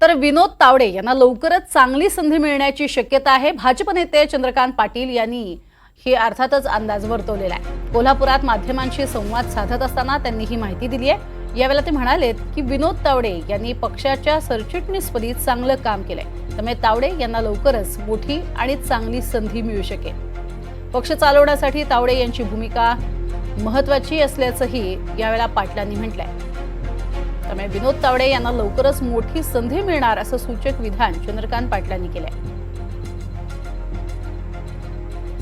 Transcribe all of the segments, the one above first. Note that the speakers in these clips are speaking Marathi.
तर विनोद तावडे यांना लवकरच चांगली संधी मिळण्याची शक्यता आहे. भाजप नेते चंद्रकांत पाटील यांनी हे अर्थातच अंदाज वर्तवलेला आहे. कोल्हापुरात माध्यमांशी संवाद साधत असताना त्यांनी ही माहिती दिली आहे. यावेळेला ते म्हणालेत की विनोद तावडे यांनी पक्षाच्या सरचिटणीसपदी चांगलं काम केलंय. त्यामुळे तावडे यांना लवकरच मोठी आणि चांगली संधी मिळू शकेल. पक्ष चालवण्यासाठी तावडे यांची भूमिका महत्वाची असल्याचंही यावेळेला पाटलांनी म्हटलंय. त्यामुळे विनोद तावडे यांना लवकरच मोठी संधी मिळणार असं सूचक विधान चंद्रकांत पाटलांनी केलंय.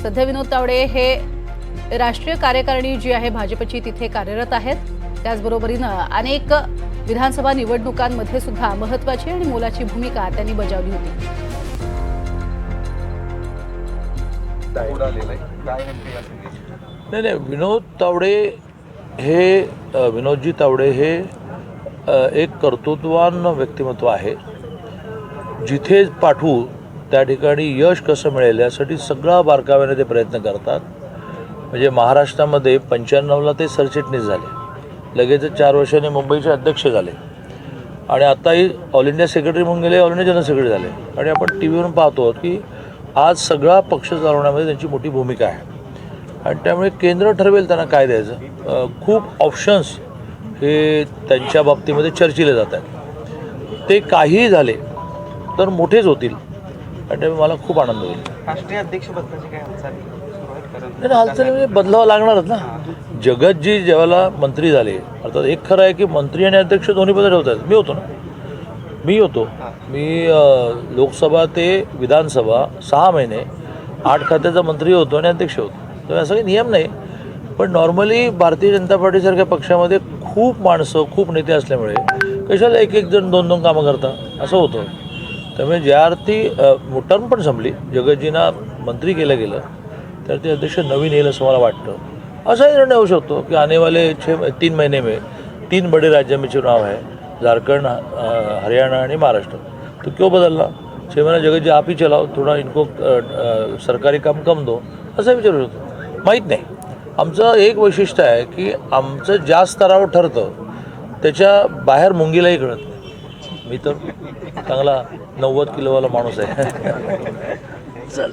सध्या विनोद तावडे हे राष्ट्रीय कार्यकारिणी जी आहे भाजपची तिथे कार्यरत आहेत. त्याचबरोबरीनं अनेक विधानसभा निवडणुकांमध्ये सुद्धा महत्वाची आणि मोलाची भूमिका त्यांनी बजावली होती. नाही नाही विनोद तावडे हे विनोदजी तावडे हे एक कर्तृत्वान व्यक्तिमत्व आहे. जिथे पाठवू त्या ठिकाणी यश कसं मिळेल यासाठी सगळा बारकाव्याने ते प्रयत्न करतात. म्हणजे महाराष्ट्रामध्ये पंच्याण्णवला ते सरचिटणीस झाले. लगेचच चार वर्षांनी मुंबईचे अध्यक्ष झाले. आणि आताही ऑल इंडिया सेक्रेटरी म्हणून गेले ऑल इंडिया जनरल सेक्रेटरी झाले. आणि आपण टी व्हीवरून पाहतो की आज सगळा पक्ष चालवण्यामध्ये त्यांची मोठी भूमिका आहे. आणि त्यामुळे केंद्र ठरवेल त्यांना काय द्यायचं. खूप ऑप्शन्स हे त्यांच्या बाबतीमध्ये चर्चिले जात आहेत. ते काहीही झाले तर मोठेच होतील. आणि मला खूप आनंद होईल. राष्ट्रीय अध्यक्ष पदाची काय हालचाली? हालचाली म्हणजे बदलावं लागणारच ना. जगतजी जेव्हा मंत्री झाले अर्थात एक खरं आहे की मंत्री आणि अध्यक्ष दोन्ही पदं ठेवतात मी होतो ना. मी होतो. मी लोकसभा ते विधानसभा सहा महिने आठ खात्याचा मंत्री होतो आणि अध्यक्ष होतो. तर असा काही नियम नाही. पण नॉर्मली भारतीय जनता पार्टीसारख्या पक्षामध्ये खूप माणसं खूप नेते असल्यामुळे कशाला एक एक जण दोन दोन कामं करता? असं होतं. त्यामुळे ज्या अर्थी टर्म पण संपली. जगतजींना मंत्री केलं गेलं. तर ते अध्यक्ष नवीन येईल असं मला वाटतं. असाही निर्णय होऊ शकतो की आनेवाले छे तीन महिने में तीन बड़े राज्य में चुनाव है झारखंड हरियाणा आणि महाराष्ट्र. तो क्यों बदलला? छे महिना जगतजी आप ही चलाव थोड़ा इनको सरकारी काम कम दो. असं विचारू शकतो माहीत नाही. आमचं एक वैशिष्ट्य आहे की आमचं ज्या स्तरावर ठरतं त्याच्या बाहेर मुंगीलाही कळत नाही. मी तर चांगला नव्वद किलोवाला माणूस आहे. चल.